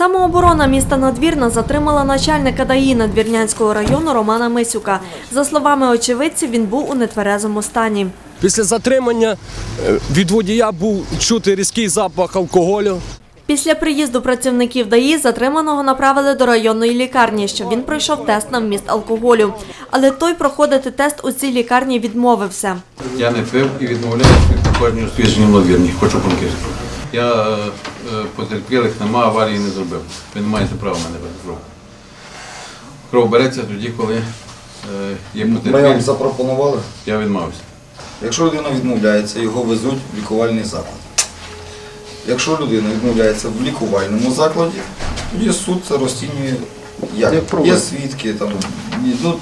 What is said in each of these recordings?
Самооборона міста Надвірна затримала начальника ДАІ Надвірнянського району Романа Мисюка. За словами очевидців, він був у нетверезому стані. Після затримання е, від водія був чути різкий запах алкоголю. Після приїзду працівників ДАІ затриманого направили до районної лікарні, щоб він пройшов тест на вміст алкоголю. Але той проходити тест у цій лікарні відмовився. Я не пив і відмовляюся від освічення в надвірні. Хочу пунктів. Я е, потерпілих нема, аварії не зробив. Ви не маєте права мене брати кров. Кров береться тоді, коли е, є Ми вам запропонували. Я відмовився. Якщо людина відмовляється, його везуть в лікувальний заклад. Якщо людина відмовляється в лікувальному закладі, тоді суд це розцінює як. Є свідки, там, і, ну,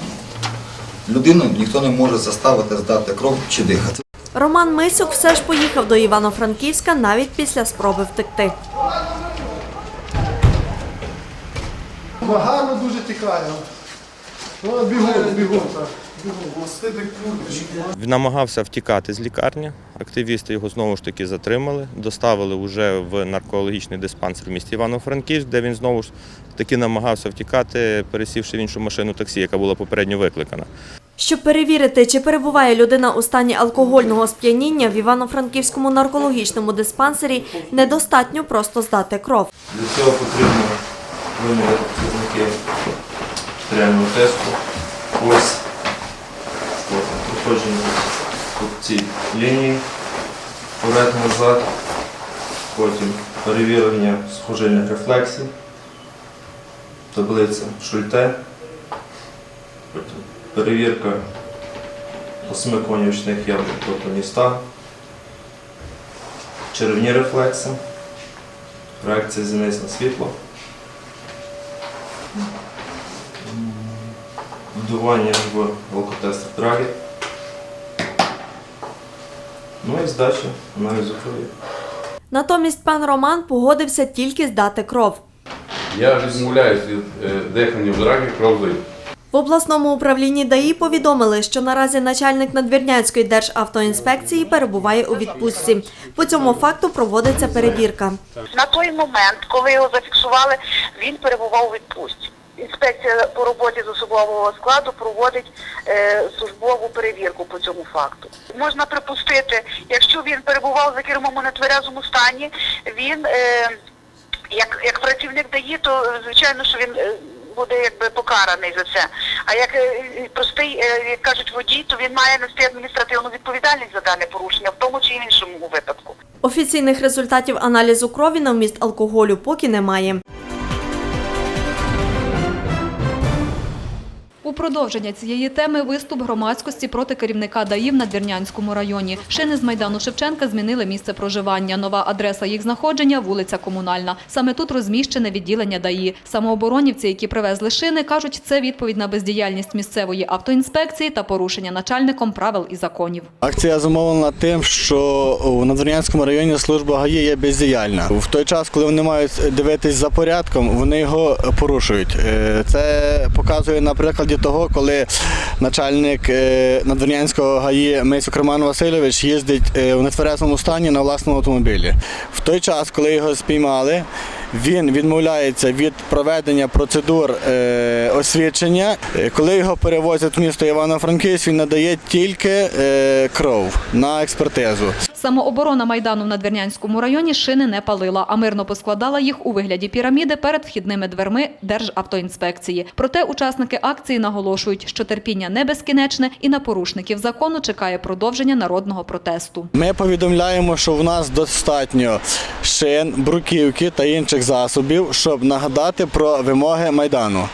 людину ніхто не може заставити здати кров чи дихати. Роман Мисюк все ж поїхав до Івано-Франківська навіть після спроби втекти. Гарно дуже тікає. Бігом, бігом. Він намагався втікати з лікарні. Активісти його знову ж таки затримали, доставили вже в наркологічний диспансер в місті Івано-Франківськ, де він знову ж таки намагався втікати, пересівши в іншу машину таксі, яка була попередньо викликана. Щоб перевірити, чи перебуває людина у стані алкогольного сп'яніння в Івано-Франківському наркологічному диспансері, недостатньо просто здати кров. Для цього потрібно виміряти показники реального тесту. Ось. Проходження по цій лінії, вперед-назад, потім перевірення схожильних рефлексів, таблиця Шульте, потім перевірка осьмиконічних яблук, тобто міста, червні рефлекси реакція зіниць на світло, вдування в алкотестер драги, ну і здача аналізу крові. Натомість пан Роман погодився тільки здати кров. Я відмовляюся від е, дихання в драгі, кров здаю. В обласному управлінні ДАІ повідомили, що наразі начальник Надвірнянської державтоінспекції перебуває у відпустці. По цьому факту проводиться перевірка. На той момент, коли його зафіксували, він перебував у відпустці. Інспекція по роботі з особового складу проводить е, службову перевірку по цьому факту. Можна припустити, якщо він перебував за кермом у нетверезому стані, він е, як, як працівник ДАІ, то звичайно, що він е, буде якби покараний за це. А як е, е, простий, е, як кажуть, водій, то він має нести адміністративну відповідальність за дане порушення, в тому чи іншому випадку. Офіційних результатів аналізу крові на вміст алкоголю поки немає. У продовження цієї теми виступ громадськості проти керівника ДАІ в Надвірнянському районі. Шини з Майдану Шевченка змінили місце проживання. Нова адреса їх знаходження – вулиця Комунальна. Саме тут розміщене відділення ДАІ. Самооборонівці, які привезли шини, кажуть, це відповідь на бездіяльність місцевої автоінспекції та порушення начальником правил і законів. Акція зумовлена тим, що у Надвірнянському районі служба ГАІ є бездіяльна. В той час, коли вони мають дивитись за порядком, вони його порушують. Е, Це показує на прикладі того, коли начальник е, Надвірнянського ГАІ Мисюк Роман Васильович їздить в у нетверезому стані на власному автомобілі. В той час, коли його спіймали, він відмовляється від проведення процедур е, освідчення. Е, Коли його перевозять в місто Івано-Франківськ, він надає тільки е, кров на експертизу. Самооборона Майдану в Надвірнянському районі шини не палила, а мирно поскладала їх у вигляді піраміди перед вхідними дверми Державтоінспекції. Проте учасники акції наголошують, що терпіння не безкінечне і на порушників закону чекає продовження народного протесту. Ми повідомляємо, що в нас достатньо шин, бруківки та інших засобів, щоб нагадати про вимоги майдану.